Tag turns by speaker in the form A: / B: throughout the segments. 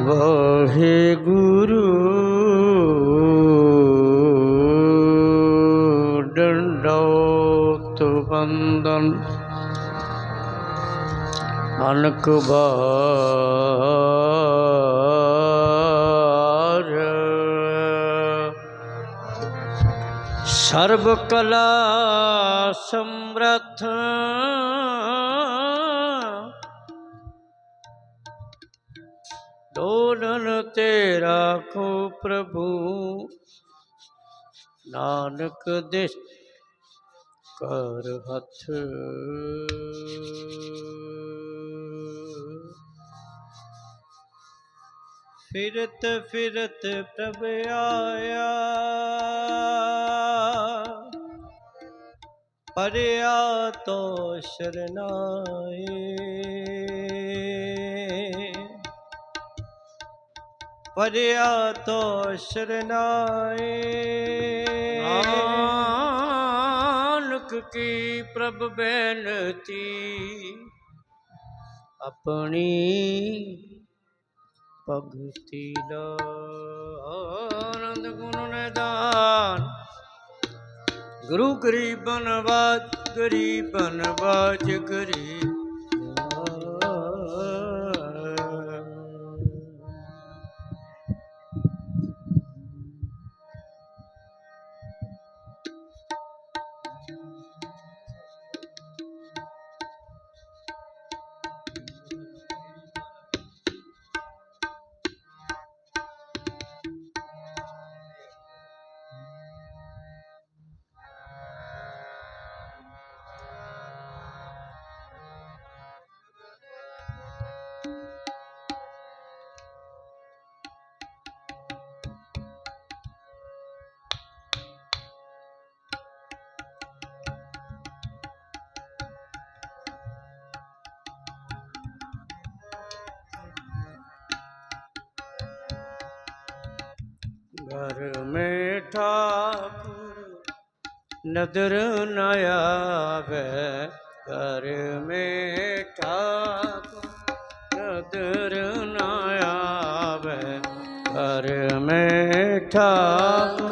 A: ਵਾਹਿਗੁਰੂ ਡੰਡੋਤ ਬੰਦਨ ਅਨਕ ਬਾਰ। ਸਰਬ ਕਲਾ ਸਮਰਥ ਦੋਨਨ ਤੇ ਰਾਖੋ ਪ੍ਰਭੂ। ਨਾਨਕ ਦੇ ਕਰ ਹੱਥ।
B: ਫਿਰਤ ਫਿਰਤ ਪ੍ਰਭ ਆਇਆ। ਪਰਿਆ ਤੋ ਸ਼ਰਨਾਏ। ਪਰਿਆ ਤੋ ਸ਼ਰਨਾਏ।
A: ਨਾਨਕ ਕੀ ਪ੍ਰਭ ਬੇਨਤੀ, ਆਪਣੀ ਭਗਤੀ ਦਾ ਆਨੰਦ ਗੁਣ ਦਾ ਗੁਰੂ ਗਰੀਬਨ ਬਾਜ ਗਰੀਬਨ ਬਾਜ ਗਰੀਬ ਘਰ ਮੇ ਠਾਕੁਰ, ਨਦਰ ਨ ਆਵੇ। ਘਰ ਮੇ ਠਾਕੁਰ, ਨਦਰ ਨ ਆਵੇ। ਘਰ ਮੇ ਠਾਕੁਰ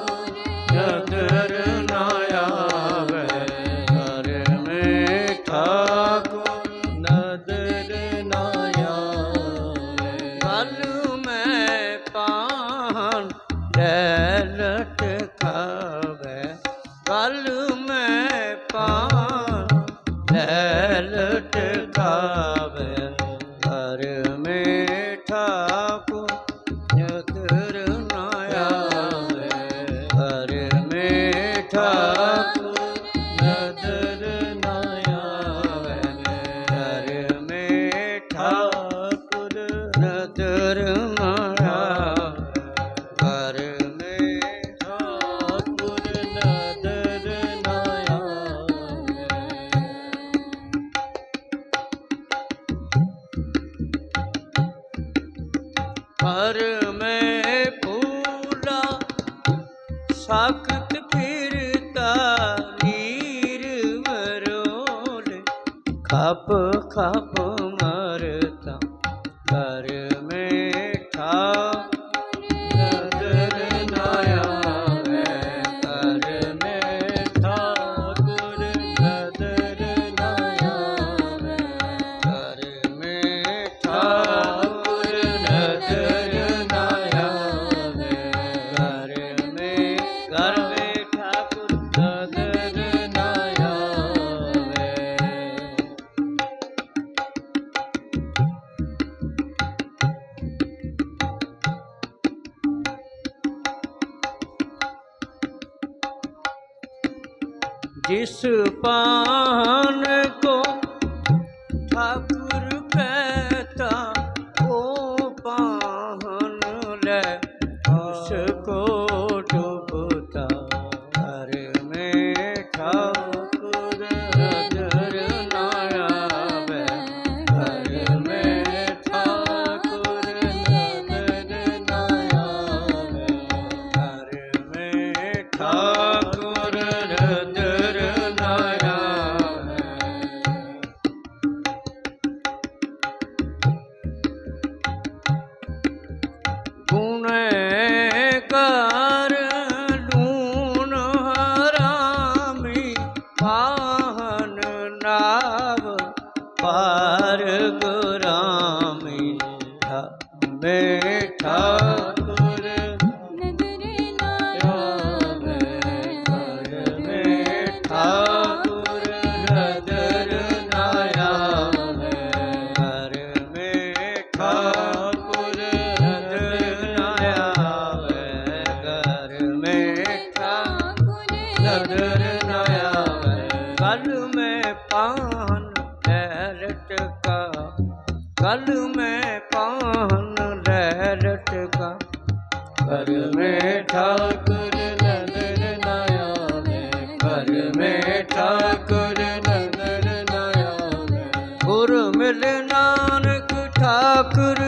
A: ঠাকুর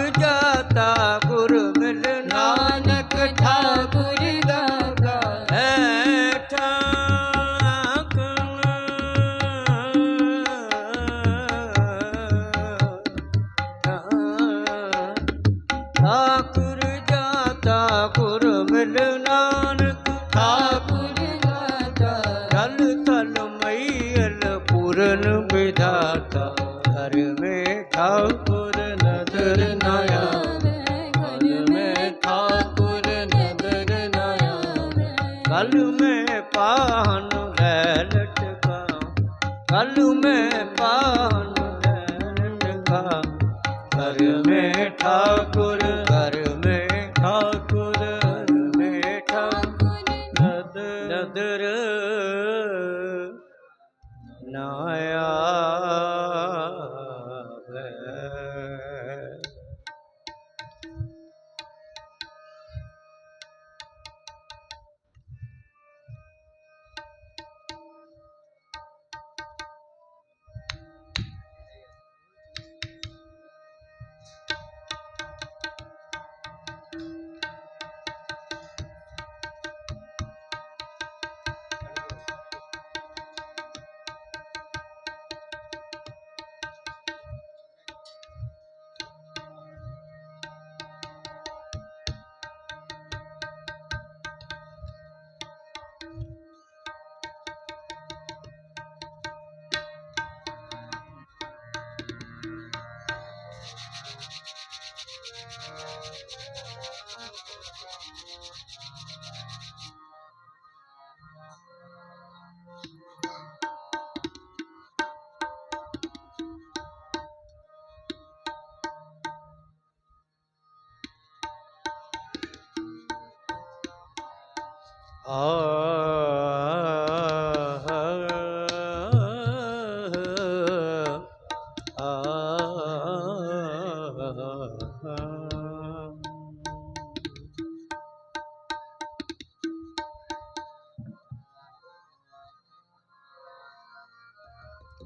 A: ਤੈਨੂੰ ਮੈਂ ਮੈਂ ਠਾਕੁਰ ਕਰ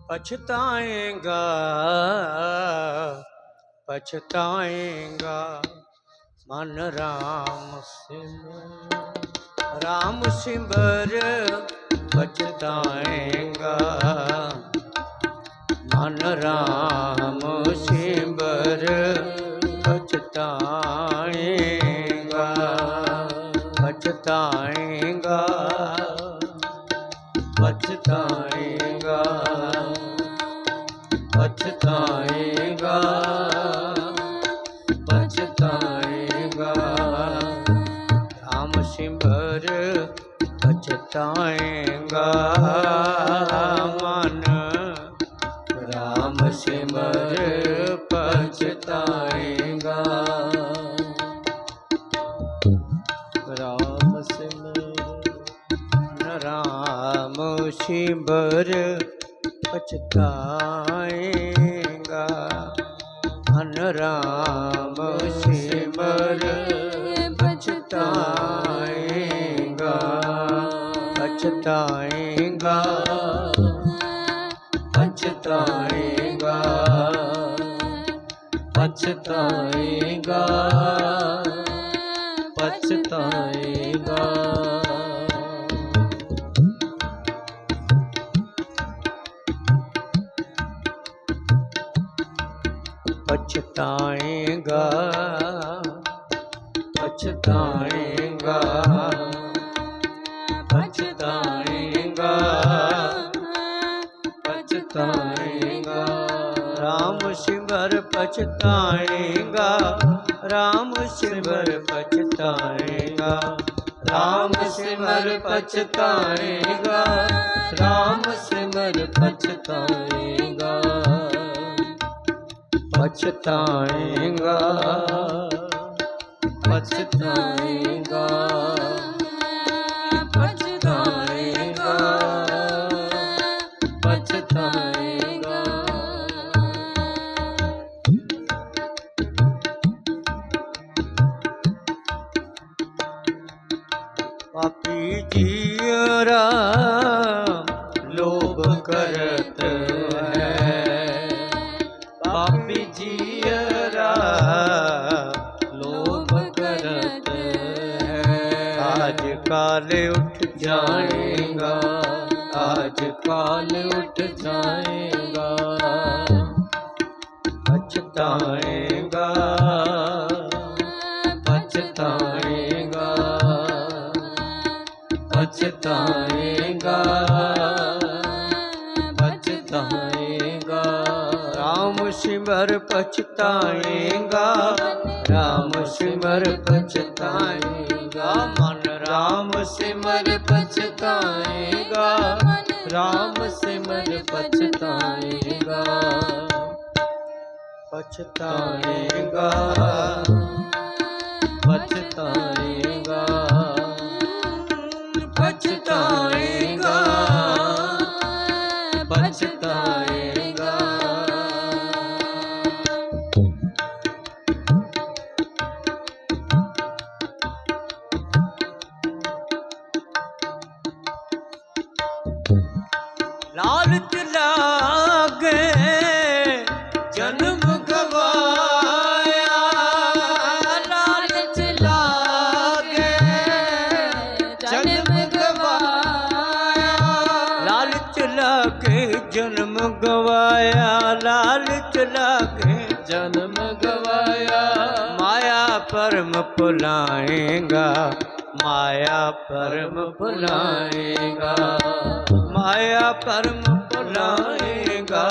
A: ਪਛਤਾਏਗਾ ਪਛਤਾਏਗਾ ਮਨ ਰਾਮ ਸੇ ਰਾਮ ਸਿਮਰ ਬਚਦਾਏਗਾ ਮਨ ਰਾਮ ਸਿਮਰ ਬਚਤਾਏਗਾ ਬਚਤਾਏਗਾ ਬਚਤਾਏਗਾ ਬਚਤਾਏ ਤਾਏਗਾ ਮਨ ਰਾਮ ਸਿਮਰ ਪਛਤਾਏਗਾ।
B: ਰਾਮ ਸਿਮਰ
A: ਰਾਮ ਸਿਮਰ ਪਛਤਾਏਗਾ। ਹਨ ਰਾਮ ਸਿਮਰ ਪਛਤਾਏਗਾ। ਪਛਤਾਏਗਾ ਪਛਤਾਏਗਾ।
B: ਪਛਤਾਏਗਾ। ਪਛਤਾਏਗਾ।
A: ਪਛਤਾਏਗਾ। ਪਛਤਾਏਗਾ। ਕਰ ਪਛਤਾਏਗਾ RAM ਸਿਮਰ ਪਛਤਾਏਗਾ RAM ਸਿਮਰ ਪਛਤਾਏਗਾ
B: RAM ਸਿਮਰ ਪਛਤਾਏਗਾ
A: ਪਛਤਾਏਗਾ
C: ਪਛਤਾਏਗਾ।
B: ਕਾਲ ਉੱਠ ਜਾਏਗਾ।
A: ਪਛਤਾਏਗਾ ਪਛਤਾਏਗਾ
B: ਪਛਤਾਏਗਾ
A: ਰਾਮ ਸਿਮਰ ਪਛਤਾਏਗਾ ਰਾਮ ਸਿਮਰ ਪਛਤਾਏਗਾ ਮਨ ਰਾਮ ਸਿਮਰ
B: ਪਛਤਾਏਗਾ RAM ਸਿਮਰ ਪਛਤਾਏਗਾ
A: ਪਛਤਾਏਗਾ
C: ਪਛਤਾਏਗਾ
A: ਭਰਮ ਭੁਲਾਏਗਾ, ਮਾਇਆ ਭਰਮ ਭੁਲਾਏਗਾ। ਮਾਇਆ ਭਰਮ ਭੁਲਾਏਗਾ,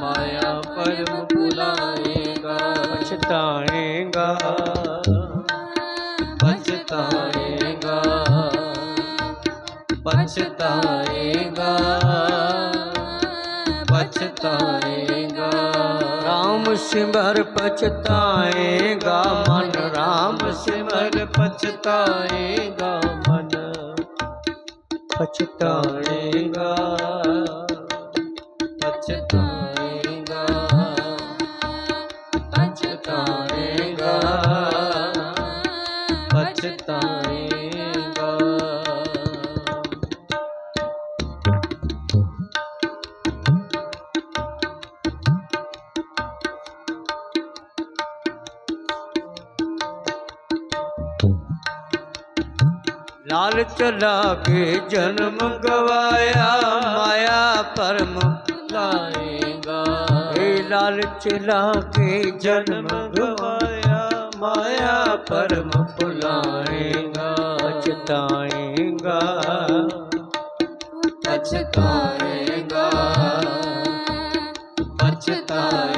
B: ਮਾਇਆ ਭਰਮ ਭੁਲਾਏਗਾ।
A: ਪਛਤਾਏਗਾ
B: ਪਛਤਾਏਗਾ
C: ਪਛਤਾਏਗਾ
B: ਪਛਤਾਏਗਾ।
A: ਸਿਮਰ ਪਛਤਾਏਗਾ ਮਨ RAM ਸਿਮਰ
B: ਪਛਤਾਏਗਾ ਮਨ।
A: ਪਛਤਾਏਗਾ
B: ਪਛਤਾਏਗਾ।
A: ਨਾਲ ਚਲਾ ਕੇ ਜਨਮ ਗਵਾਇਆ, ਮਾਇਆ ਪਰਮ
B: ਲਾਏਗਾ।
A: ਏ ਲਾਲ ਚਲਾ ਕੇ ਜਨਮ ਗਵਾਇਆ,
B: ਮਾਇਆ ਪਰਮ
A: ਭੁਲਾਏਗਾ ਅਚਤਾਏਗਾ
C: ਪਛਤਾਏਗਾ
B: ਪਛਤਾਏਗਾ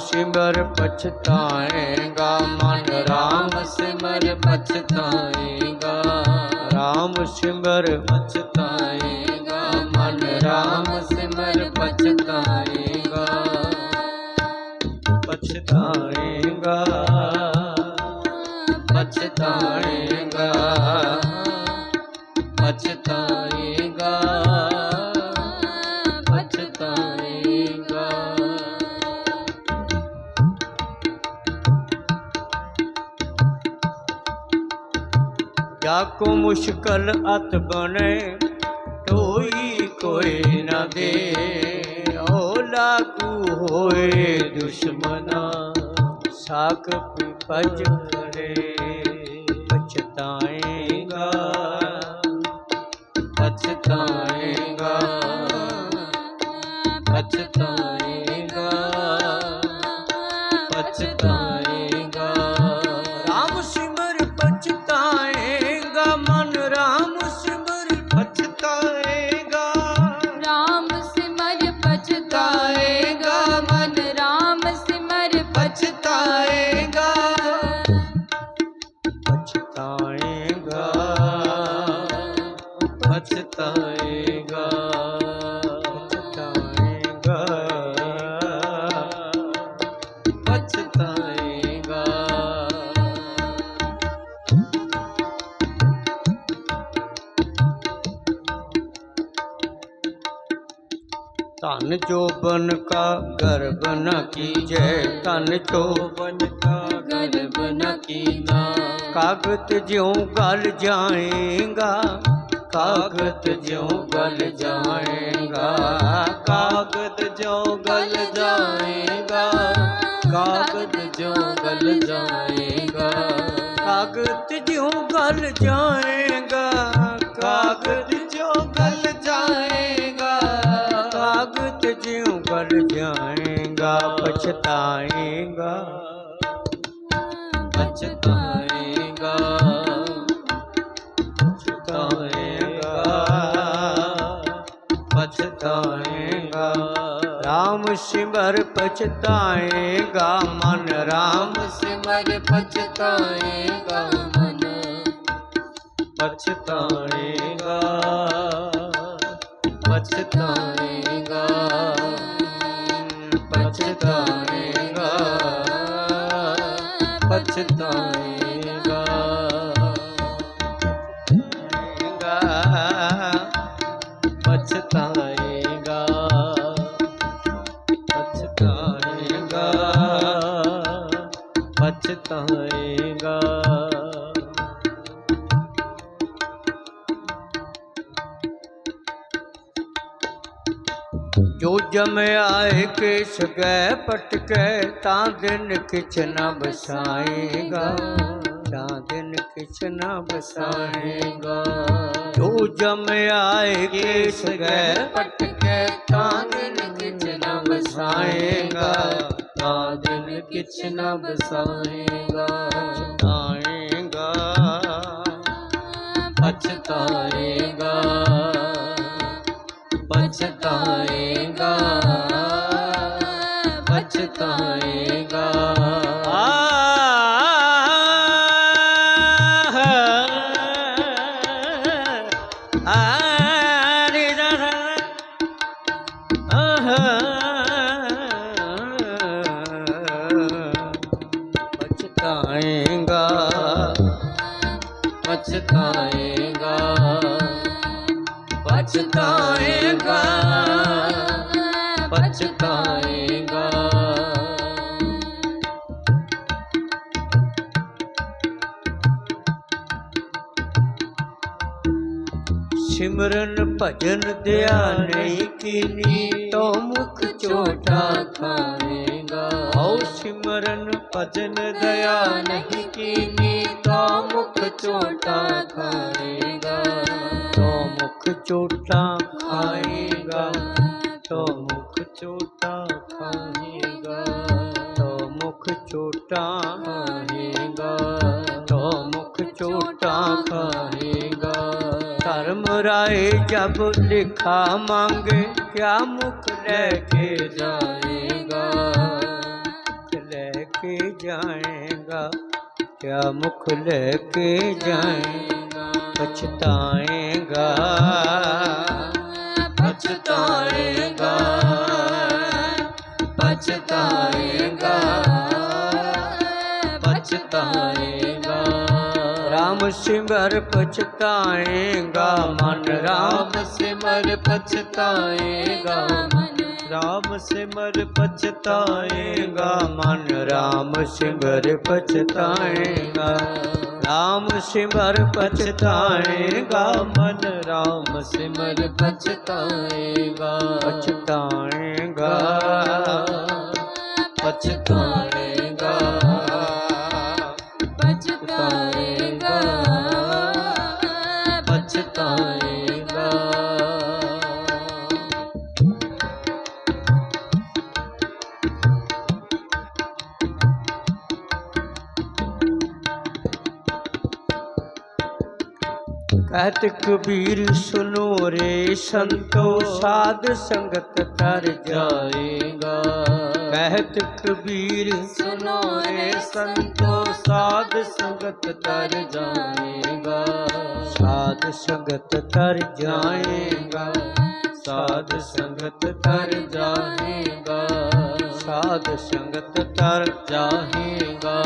A: ਸਿਮਰ ਪਛਤਾਏਗਾ, ਮਨ RAM
C: ਸਿਮਰ
B: ਪਛਤਾਏਗਾ।
A: RAM ਸਿਮਰ
B: ਪਛਤਾਏਗਾ,
A: ਮਨ RAM
C: ਸਿਮਰ ਪਛਤਾਏਗਾ।
A: ਪਛਤਾਏਗਾ
C: ਪਛਤਾਏ
A: ਮੁਸ਼ਕਲ ਅਤ ਬਣੇ, ਕੋਈ ਕੋਈ ਨਾ ਦੇ। ਓ ਲਾਗੂ ਹੋਏ ਦੁਸ਼ਮਨਾ ਸਾਖ ਪਜ ਕਰੇ ਪਛਤਾਏਗਾ
B: ਪਛਤਾਏਗਾ
C: ਪਛਤਾਏਗਾ।
A: तन चोबन का गर्भ न कीजे। तन चोबन
B: का गर्भ न कीना
A: कागत ज्यों गल जाएगा। ਕਾਗਦ ਜਿਉ ਗਲ ਜਾਏਗਾ
B: ਕਾਗਜ਼ ਜਿਉ ਗਲ ਜਾਏਗਾ ਕਾਗਜ਼ ਜਿਉ ਗਲ ਜਾਏਗਾ।
A: ਕਾਗਜ਼ ਜਿਉ ਗਲ ਜਾਏਗਾ ਕਾਗਜ਼
B: ਜਿਉ ਗਲ ਜਾਏਗਾ
A: ਕਾਗਦ ਜਿਉ ਗਲ ਜਾਏਗਾ, ਪਛਤਾਏਗਾ। ਰਾਮ ਸਿਮਰ ਪਛਤਾਏਗਾ ਮਨ ਰਾਮ
B: ਸਿਮਰ
C: ਪਛਤਾਏਗਾ ਮਨ
B: ਪਛਤਾਏਗਾ ਪਛਤਾਏਗਾ
A: ਪਛਤਾਏਗਾ
B: ਪਛਤਾਏਗਾ
A: ਆਏ ਕਿਛ ਗਏ ਪਟਕੇ ਤਾਂ ਦਿਨ ਕਿਛ ਨਾ ਬਸਾਏਗਾ ਤਾਂ ਦਿਨ ਕਿਛ ਨਾ ਬਸਾਏਗਾ ਜੋ ਜਮ ਆਏ ਕਿਛ ਗਏ
C: ਪਟਕੇ ਤਾਂ ਦਿਨ ਕਿਛ ਨਾ
A: ਬਸਾਏਗਾ
B: ਤਾਂ ਦਿਨ ਕਿਛ ਨਾ ਬਸਾਏਗਾ
A: ਪਛਤਾਏਗਾ
B: ਪਛਤਾਏਗਾ ਪਛਤਾਏਗਾ।
C: ਵਰਤਾਏਗਾ
A: ਪਛਤਾਏਗਾ।
B: ਪਛਤਾਏਗਾ।
C: ਪਛਤਾਏਗਾ। ਪਛਤਾਏ
A: ਸਿਮਰਨ ਭਜਨ ਧਿਆਨੇ ਕੀਨੀ ਤੋ ਮੁਖ ਝੋਟਾ
C: ਖਾਵੇਂਗਾ।
A: ਹਉ ਸਿਮਰਨ ਭਜਨ
B: ਦਇਆ ਨਹੀਂ ਕੀਨੀ ਤੋ ਮੁਖ ਝੋਟਾ ਖਾਵੇਂਗਾ।
A: ਤੋ ਮੁਖ ਝੋਟਾ ਖਾਏਗਾ, ਤੋ ਮੁਖ
B: ਝੋਟਾ ਖਾਏਗਾ,
A: ਤੋ ਮੁਖ ਝੋਟਾ
B: ਖਾਏਗਾ।
A: दोहराए जब लिखा मांगे क्या मुख लेके
C: जाएगा
A: लेके जाएगा क्या मुख लेके जाएगा पछताएगा पछताएगा
C: पछताएगा
B: पछताएगा
A: ਸਿਮਰ ਪਛਤਾਏਗਾ, ਮਨ ਰਾਮ
B: ਸਿਮਰ ਪਛਤਾਏਗਾ।
C: ਮਨ
B: ਰਾਮ ਸਿਮਰ ਪਛਤਾਏਗਾ,
A: ਮਨ ਰਾਮ ਸਿਮਰ ਪਛਤਾਏਗਾ। ਰਾਮ ਸਿਮਰ ਪਛਤਾਏਗਾ,
B: ਮਨ ਰਾਮ ਸਿਮਰ
C: ਪਛਤਾਏਗਾ।
A: ਪਛਤਾਏਗਾ।
C: ਪਛਤਾਏਗਾ।
A: कहत कबीर सुनो रे संतो साध संगत तर
B: जाएगा
A: कहत कबीर सुनो
B: रे संतो साध संगत तर जाएगा
A: साध संगत तर जाएगा साध संगत
B: तर जाएगा
A: साध संगत तर
B: जाएगा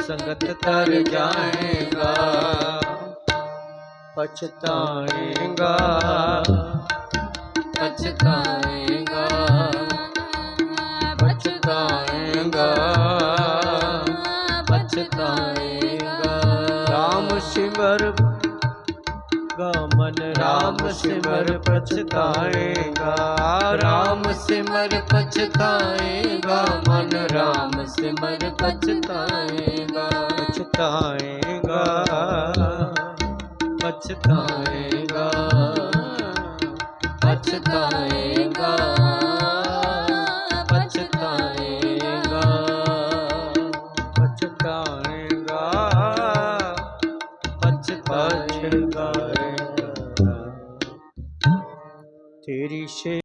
B: संगत
A: तर जाएगा ਪਛਤਾਏਗਾ
C: ਪਛਤਾਏਗਾ ਪਛਤਾਏਗਾ ਪਛਤਾਏਗਾ
A: RAM ਸਿਮਰ
B: ਗਮਨ RAM ਸਿਮਰ ਪਛਤਾਏਗਾ।
A: RAM
B: ਸਿਮਰ
C: ਪਛਤਾਏਗਾ।
B: ਮਨ RAM ਸਿਮਰ ਪਛਤਾਏਗਾ।
A: ਪਛਤਾਏਗਾ।
B: ਪਛਤਾਏਗਾ
C: ਪਛਤਾਏਗਾ